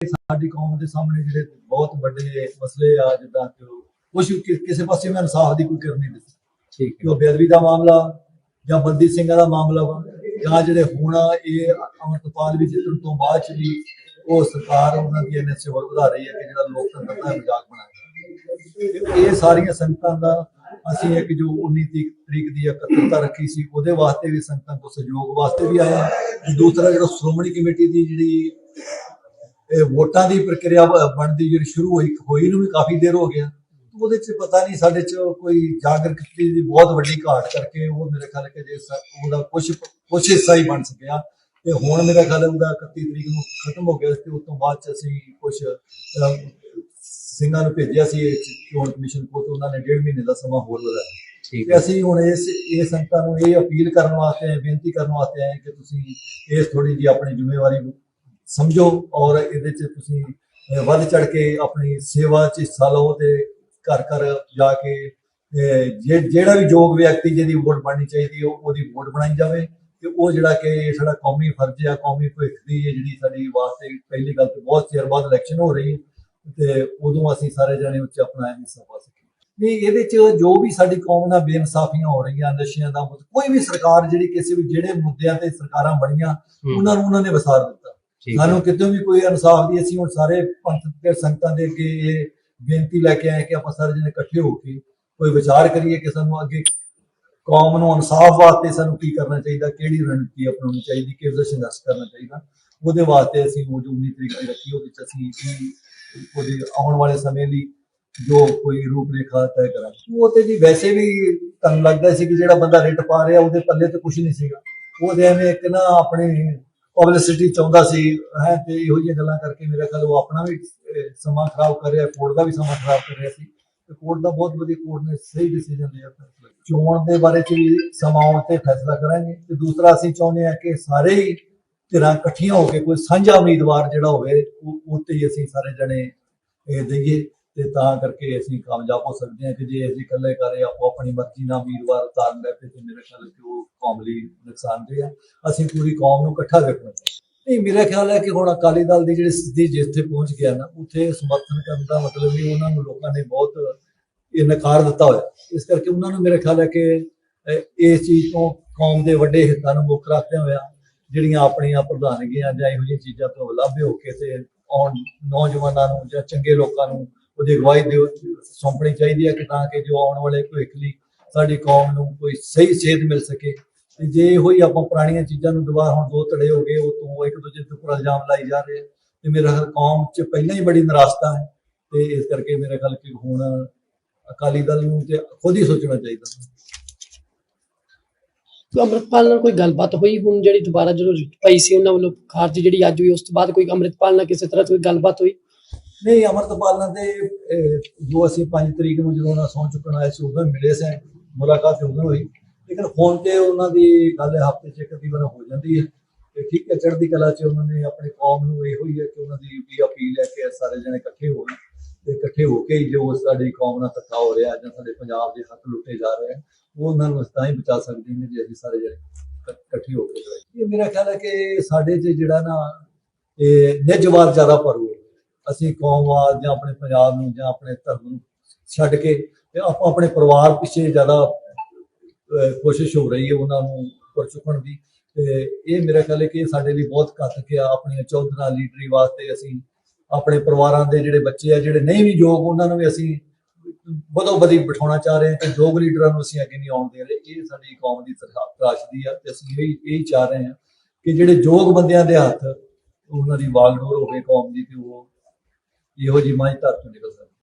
ਸਾਡੀ ਕੌਮ ਦੇ ਸਾਹਮਣੇ ਜਿਹੜੇ ਬਹੁਤ ਵੱਡੇ ਮਸਲੇ ਆ ਜਿੱਦਾਂ ਕਿ ਉਹ- ਕੁਛ ਕਿ- ਕਿਸੇ ਪਾਸੇ ਮੈਂ ਇਨਸਾਫ ਦੀ ਕੋਈ ਕਿਰਨ ਨਹੀਂ ਠੀਕ ਕਿ ਉਹ ਬੇਅਦਬੀ ਦਾ ਮਾਮਲਾ ਜਾਂ ਬੰਦੀ ਸਿੰਘਾਂ ਦਾ ਮਾਮਲਾ ਵਾ ਜਾਂ ਜਿਹੜੇ ਹੁਣ ਇਹ ਅਮਰਤਪਾਲ ਵੀ ਜਿੱਤਣ ਤੋਂ ਬਾਅਦ ਚ ਵੀ ਉਹ ਸਰਕਾਰ ਉਹਨਾਂ ਦੀ ਐਨਐਸਏ ਹੋਰ ਵਧਾ ਰਹੀ ਹੈ ਕਿ ਜਿਹੜਾ ਲੋਕਤੰਤਰ ਦਾ ਮਜ਼ਾਕ ਬਣਾਇਆ। ਇਹ ਸਾਰੀਆਂ ਸੰਗਤਾਂ ਦਾ ਅਸੀਂ ਇੱਕ ਜੋ 19 ਤਰੀਕ ਦੀ ਇਕੱਤਰਤਾ ਰੱਖੀ ਸੀ ਉਹਦੇ ਵਾਸਤੇ ਵੀ ਸੰਗਤਾਂ ਤੋਂ ਸਹਿਯੋਗ ਵਾਸਤੇ ਵੀ ਤੇ ਦੂਸਰਾ ਜਿਹੜਾ ਸ਼੍ਰੋਮਣੀ ਕਮੇਟੀ ਦੀ ਜਿਹੜੀ ਵੋਟਾਂ ਦੀ ਪ੍ਰਕਿਰਿਆ ਬਣਦੀ ਜਿਹੜੀ ਸ਼ੁਰੂ ਹੋਈ ਹੋਈ ਨੂੰ ਵੀ ਕਾਫੀ ਦੇਰ ਹੋ ਗਿਆ। ਉਹਦੇ ਚ ਪਤਾ ਨਹੀਂ ਸਾਡੇ ਚ ਕੋਈ ਜਾਗਰੂਕਤੀ ਦੀ ਬਹੁਤ ਵੱਡੀ ਘਾਟ ਕਰਕੇ ਉਹ ਮੇਰੇ ਖਿਆਲ ਕਿ ਜੇ ਉਹਦਾ ਕੁਝ ਕੁਝ ਹਿੱਸਾ ਹੀ ਬਣ ਸਕਿਆ। ਤੇ ਹੁਣ ਮੇਰਾ ਖਿਆਲ ਹੈ ਉਹਦਾ 31 ਤਰੀਕ ਨੂੰ ਖਤਮ ਹੋ ਗਿਆ ਤੇ ਉਸ ਤੋਂ ਬਾਅਦ ਚ ਅਸੀਂ ਕੁਝ ਸਿੰਘਾਂ ਨੂੰ ਭੇਜਿਆ ਸੀ ਚੋਣ ਕਮਿਸ਼ਨ ਕੋਲ ਤੇ ਉਹਨਾਂ ਨੇ ਡੇਢ ਮਹੀਨੇ ਦਾ ਸਮਾਂ ਹੋਰ ਵਧਾਇਆ ਠੀਕ ਤੇ ਅਸੀਂ ਹੁਣ ਇਸ ਇਹ ਸੰਗਤਾਂ ਨੂੰ ਇਹ ਅਪੀਲ ਕਰਨ ਵਾਸਤੇ ਬੇਨਤੀ ਕਰਨ ਵਾਸਤੇ ਆਏ ਕਿ ਤੁਸੀਂ ਇਸ ਥੋੜੀ ਜੀ ਆਪਣੀ ਜ਼ਿੰਮੇਵਾਰੀ ਸਮਝੋ ਔਰ ਇਹਦੇ ਚ ਤੁਸੀਂ ਵੱਧ ਚੜ ਕੇ ਆਪਣੀ ਸੇਵਾ ਚ ਹਿੱਸਾ ਲਓ ਤੇ ਘਰ ਘਰ ਜਾ ਕੇ ਜਿਹੜਾ ਵੀ ਯੋਗ ਵਿਅਕਤੀ ਜਿਹਦੀ ਵੋਟ ਬਣਨੀ ਚਾਹੀਦੀ ਉਹ ਉਹਦੀ ਵੋਟ ਬਣਾਈ ਜਾਵੇ ਤੇ ਉਹ ਜਿਹੜਾ ਕਿ ਇਹ ਸਾਡਾ ਕੌਮੀ ਫਰਜ਼ ਆ ਕੌਮੀ ਭਵਿੱਖ ਦੀ ਜਿਹੜੀ ਸਾਡੀ ਵਾਸਤੇ ਪਹਿਲੀ ਗੱਲ ਤੇ ਬਹੁਤ ਚਿਰ ਬਾਅਦ ਇਲੈਕਸ਼ਨ ਹੋ ਰਹੀ ਹੈ ਤੇ ਉਦੋਂ ਅਸੀਂ ਸਾਰੇ ਜਣੇ ਉੱਚ ਆਪਣਾ ਹਿੱਸਾ ਪਾ ਸਕੀਏ ਨਹੀਂ ਇਹਦੇ ਚ ਜੋ ਵੀ ਸਾਡੀ ਕੌਮ ਨਾਲ ਬੇਇਨਸਾਫੀਆਂ ਹੋ ਰਹੀਆਂ ਨਸ਼ਿਆਂ ਦਾ ਕੋਈ ਵੀ ਸਰਕਾਰ ਜਿਹੜੀ ਕਿਸੇ ਵੀ ਜਿਹੜੇ ਮੁੱਦਿਆਂ ਤੇ ਸਰਕਾਰਾਂ ਬਣੀਆਂ ਉਹਨਾਂ ਨੂੰ ਉਹਨਾਂ ਨੇ ਵਸਾਰ ਦਿੱਤਾ ਹੈ। ਸਾਨੂੰ ਕਿਤੇ ਵੀ ਕੋਈ ਇਨਸਾਫ ਦੀ ਅਸੀਂ ਹੁਣ ਸਾਰੇ ਪੰਥ ਤੇ ਸੰਗਤਾਂ ਦੇ ਅੱਗੇ ਇਹ ਬੇਨਤੀ ਲੈ ਕੇ ਆਏ ਕਿ ਆਪਾਂ ਸਾਰੇ ਜਣੇ ਇਕੱਠੇ ਹੋ ਕੇ ਕੋਈ ਵਿਚਾਰ ਕਰੀਏ ਕਿ ਸਾਨੂੰ ਅੱਗੇ ਕੌਮ ਨੂੰ ਇਨਸਾਫ ਵਾਸਤੇ ਸਾਨੂੰ ਕੀ ਕਰਨਾ ਚਾਹੀਦਾ ਕਿਹੜੀ ਰਣਨੀਤੀ ਅਪਣਾਉਣੀ ਚਾਹੀਦੀ ਕਿਸ ਦਾ ਸੰਘਰਸ਼ ਕਰਨਾ ਚਾਹੀਦਾ। ਉਹਦੇ ਵਾਸਤੇ ਅਸੀਂ ਉਹ ਜੋ 19 ਤਰੀਕ ਦੀ ਰੱਖੀ ਉਹਦੇ ਚ ਅਸੀਂ ਉਹਦੇ ਆਉਣ ਵਾਲੇ ਸਮੇਂ ਲਈ ਜੋ ਕੋਈ ਰੂਪਰੇਖਾ ਤੈਅ ਕਰਾਂਗੇ। ਉਹ ਤੇ ਜੀ ਵੈਸੇ ਵੀ ਤੁਹਾਨੂੰ ਲੱਗਦਾ ਸੀ ਕਿ ਜਿਹੜਾ ਬੰਦਾ ਰਿਟ ਪਾ ਰਿਹਾ ਉਹਦੇ ਪੱਲੇ ਤੇ ਕੁਝ ਨਹੀਂ ਸੀਗਾ। ਉਹਦੇ ਐਵੇਂ ਇੱਕ ਨਾ ਆਪਣੀ ਪਬਲਿਸਿਟੀ ਚਾਹੁੰਦਾ ਸੀ, ਹੈ, ਤੇ ਇਹੋ ਜਿਹੀਆਂ ਗੱਲਾਂ ਕਰਕੇ ਮੇਰਾ ਖਿਆਲ ਉਹ ਆਪਣਾ ਵੀ ਸਮਾਂ ਖਰਾਬ ਕਰ ਰਿਹਾ ਕੋਰਟ ਦਾ ਵੀ ਸਮਾਂ ਖਰਾਬ ਕਰ ਰਿਹਾ ਸੀ। ਤੇ ਕੋਰਟ ਦਾ ਬਹੁਤ ਵਧੀਆ ਕੋਰਟ ਨੇ ਸਹੀ ਡਿਸੀਜਨ ਲਿਆ। ਚੋਣ ਦੇ ਬਾਰੇ ਚ ਸਮਾਂ ਆਉਣ ਤੇ ਫੈਸਲਾ ਕਰਾਂਗੇ। ਤੇ ਦੂਸਰਾ ਅਸੀਂ ਚਾਹੁੰਦੇ ਹਾਂ ਕਿ ਸਾਰੇ ਹੀ ਧਿਰਾਂ ਇਕੱਠੀਆਂ ਹੋ ਕੇ ਕੋਈ ਸਾਂਝਾ ਉਮੀਦਵਾਰ ਜਿਹੜਾ ਹੋਵੇ, ਉਹ ਉਹ ਹੀ ਅਸੀਂ ਸਾਰੇ ਜਣੇ, ਇਹ ਦਈਏ। ਤੇ ਤਾਂ ਕਰਕੇ ਅਸੀਂ ਕਾਮਯਾਬ ਹੋ ਸਕਦੇ ਹਾਂ ਕਿ ਜੇ ਅਸੀਂ ਇਕੱਲੇ ਕਰੇ ਆਪੋ ਆਪਣੀ ਮਰਜ਼ੀ ਨਾਲ ਵੀਰਵਾਰ ਉਤਾਰਨ ਲੱਗੇ ਤੇ ਮੇਰੇ ਖਿਆਲ ਕਿ ਉਹ ਕੌਮ ਲਈ ਨੁਕਸਾਨਦੇਹ ਹੈ ਅਸੀਂ ਪੂਰੀ ਕੌਮ ਨੂੰ ਇਕੱਠਾ ਰੱਖਣਾ ਨਹੀਂ, ਮੇਰਾ ਖਿਆਲ ਹੈ ਕਿ ਹੁਣ ਅਕਾਲੀ ਦਲ ਦੀ ਜਿਹੜੀ ਸਥਿਤੀ ਜਿੱਥੇ ਪਹੁੰਚ ਗਿਆ ਨਾ, ਉੱਥੇ ਸਮਰਥਨ ਕਰਨ ਦਾ ਮਤਲਬ ਵੀ ਉਹਨਾਂ ਨੂੰ ਲੋਕਾਂ ਨੇ ਬਹੁਤ ਇਹ ਨਕਾਰ ਦਿੱਤਾ ਹੋਇਆ। ਇਸ ਕਰਕੇ ਉਹਨਾਂ ਨੂੰ ਮੇਰਾ ਖਿਆਲ ਹੈ ਕਿ ਇਸ ਚੀਜ਼ ਤੋਂ ਕੌਮ ਦੇ ਵੱਡੇ ਹਿੱਤਾਂ ਨੂੰ ਮੁੱਖ ਰੱਖਦੇ ਹੋਇਆ ਜਿਹੜੀਆਂ ਆਪਣੀਆਂ ਪ੍ਰਧਾਨਗੀਆਂ ਜਾਂ ਇਹੋ ਜਿਹੀਆਂ ਚੀਜ਼ਾਂ ਤੋਂ ਲਾਭੇ ਹੋ ਕੇ ਤੇ ਆਉਣ ਨੌਜਵਾਨਾਂ ਨੂੰ ਜਾਂ ਚੰਗੇ ਲੋਕਾਂ ਨੂੰ ਉਹਦੀ ਅਗਵਾਈ ਦੇ ਸੌਂਪਣੀ ਚਾਹੀਦੀ ਹੈ ਕਿ ਤਾਂ ਕਿ ਜੋ ਆਉਣ ਵਾਲੇ ਭਵਿੱਖ ਲਈ ਸਾਡੀ ਕੌਮ ਨੂੰ ਕੋਈ ਸਹੀ ਸੇਧ ਮਿਲ ਸਕੇ। ਤੇ ਜੇ ਇਹੋ ਹੀ ਆਪਾਂ ਪੁਰਾਣੀਆਂ ਚੀਜ਼ਾਂ ਨੂੰ ਦੁਬਾਰਾ ਹੁਣ ਦੋ ਧੜੇ ਹੋ ਗਏ, ਉਹ ਤੋਂ ਇੱਕ ਦੂਜੇ ਦੇ ਉੱਪਰ ਇਲਜ਼ਾਮ ਲਾਈ ਜਾ ਰਹੇ ਤੇ ਮੇਰਾ ਖਿਆਲ ਕੌਮ 'ਚ ਪਹਿਲਾਂ ਹੀ ਬੜੀ ਨਿਰਾਸ਼ਤਾ ਹੈ। ਤੇ ਇਸ ਕਰਕੇ ਮੇਰੇ ਖਿਆਲ ਕਿ ਹੁਣ ਅਕਾਲੀ ਦਲ ਨੂੰ ਤੇ ਖੁਦ ਹੀ ਸੋਚਣਾ ਚਾਹੀਦਾ। ਤੇ ਅੰਮ੍ਰਿਤਪਾਲ ਨਾਲ ਕੋਈ ਗੱਲਬਾਤ ਹੋਈ ਹੁਣ ਜਿਹੜੀ ਦੁਬਾਰਾ ਜਦੋਂ ਪਈ ਸੀ ਉਹਨਾਂ ਵੱਲੋਂ ਖਾਰਜ ਜਿਹੜੀ ਅੱਜ ਹੋਈ, ਉਸ ਤੋਂ ਬਾਅਦ ਕੋਈ ਅੰਮ੍ਰਿਤਪਾਲ ਨਾਲ ਕਿਸੇ ਤਰ੍ਹਾਂ ਦੀ ਕੋਈ ਗੱਲਬਾਤ ਹੋਈ? ਨਹੀਂ ਅਮਰਤਪਾਲ ਨਾਲ ਤੇ ਜੋ ਅਸੀਂ 5 ਤਰੀਕ ਨੂੰ ਜਦੋਂ ਉਹਨਾਂ ਸੌਂ ਚੁੱਕਣ ਆਏ ਸੀ, ਉਦੋਂ ਮਿਲੇ ਸੀ, ਮੁਲਾਕਾਤ ਉਦੋਂ ਹੋਈ। ਲੇਕਿਨ ਫੋਨ ਤੇ ਉਹਨਾਂ ਦੀ ਗੱਲ ਹਫ਼ਤੇ 'ਚ ਇੱਕ ਵਾਰ ਹੋ ਜਾਂਦੀ ਹੈ ਤੇ ਠੀਕ ਹੈ, ਚੜ੍ਹਦੀ ਕਲਾ 'ਚ ਉਹਨਾਂ ਨੇ ਆਪਣੀ ਕੌਮ ਨੂੰ ਇਹੋ ਹੀ ਹੈ ਕਿ ਉਹਨਾਂ ਦੀ ਵੀ ਅਪੀਲ ਹੈ ਕਿ ਸਾਰੇ ਜਣੇ ਇਕੱਠੇ ਹੋਣ ਤੇ ਇਕੱਠੇ ਹੋ ਕੇ ਜੋ ਸਾਡੀ ਕੌਮ ਨਾਲ ਧੱਕਾ ਹੋ ਰਿਹਾ ਜਾਂ ਸਾਡੇ ਪੰਜਾਬ ਦੇ ਹੱਕ ਲੁੱਟੇ ਜਾ ਰਹੇ ਆ, ਉਹ ਉਹਨਾਂ ਨੂੰ ਤਾਂ ਹੀ ਬਚਾ ਸਕਦੇ ਨੇ ਜੇ ਅਸੀਂ ਸਾਰੇ ਜਣੇ ਇਕੱਠੇ ਹੋ ਕੇ ਇਹ ਮੇਰਾ ਖਿਆਲ ਹੈ ਕਿ ਸਾਡੇ 'ਚ ਜਿਹੜਾ ਨਾ, ਇਹ ਨਿੱਜਵਾਦ ਜ਼ਿਆਦਾ ਭਰੂ ਅਸੀਂ ਕੌਮਵਾਦ ਜਾਂ ਆਪਣੇ ਪੰਜਾਬ ਨੂੰ ਜਾਂ ਆਪਣੇ ਧਰਮ ਨੂੰ ਛੱਡ ਕੇ ਤੇ ਆਪਾਂ ਆਪਣੇ ਪਰਿਵਾਰ ਪਿੱਛੇ ਜ਼ਿਆਦਾ ਕੋਸ਼ਿਸ਼ ਹੋ ਰਹੀ ਹੈ ਉਹਨਾਂ ਨੂੰ ਉੱਪਰ ਚੁੱਕਣ ਦੀ। ਤੇ ਇਹ ਮੇਰਾ ਖਿਆਲ ਹੈ ਕਿ ਸਾਡੇ ਲਈ ਬਹੁਤ ਘਾਤਕ ਆ ਆਪਣੀਆਂ ਚੌਧਰਾਂ, ਲੀਡਰੀ ਵਾਸਤੇ ਅਸੀਂ ਆਪਣੇ ਪਰਿਵਾਰਾਂ ਦੇ ਜਿਹੜੇ ਬੱਚੇ ਆ, ਜਿਹੜੇ ਨਹੀਂ ਵੀ ਯੋਗ, ਉਹਨਾਂ ਨੂੰ ਵੀ ਅਸੀਂ ਬਦੋ ਬਦੀ ਬਿਠਾਉਣਾ ਚਾਹ ਰਹੇ ਹਾਂ ਤੇ ਯੋਗ ਲੀਡਰਾਂ ਨੂੰ ਅਸੀਂ ਅੱਗੇ ਨਹੀਂ ਆਉਣ ਦੇ ਰਹੇ। ਇਹ ਸਾਡੀ ਕੌਮ ਦੀ ਤਰਾ- ਤਰਾਸ਼ਦੀ ਆ ਤੇ ਅਸੀਂ ਇਹ ਇਹ ਚਾਹ ਰਹੇ ਹਾਂ ਕਿ ਜਿਹੜੇ ਯੋਗ ਬੰਦਿਆਂ ਦੇ ਹੱਥ ਉਹਨਾਂ ਦੀ ਵਾਗਡੋਰ ਹੋਵੇ ਕੌਮ ਦੀ ਤੇ ਉਹ ਇਹੋ ਜਿਹੀ ਮਾਝ ਧਰ ਤੋਂ ਨਿਕਲ ਸਕੇ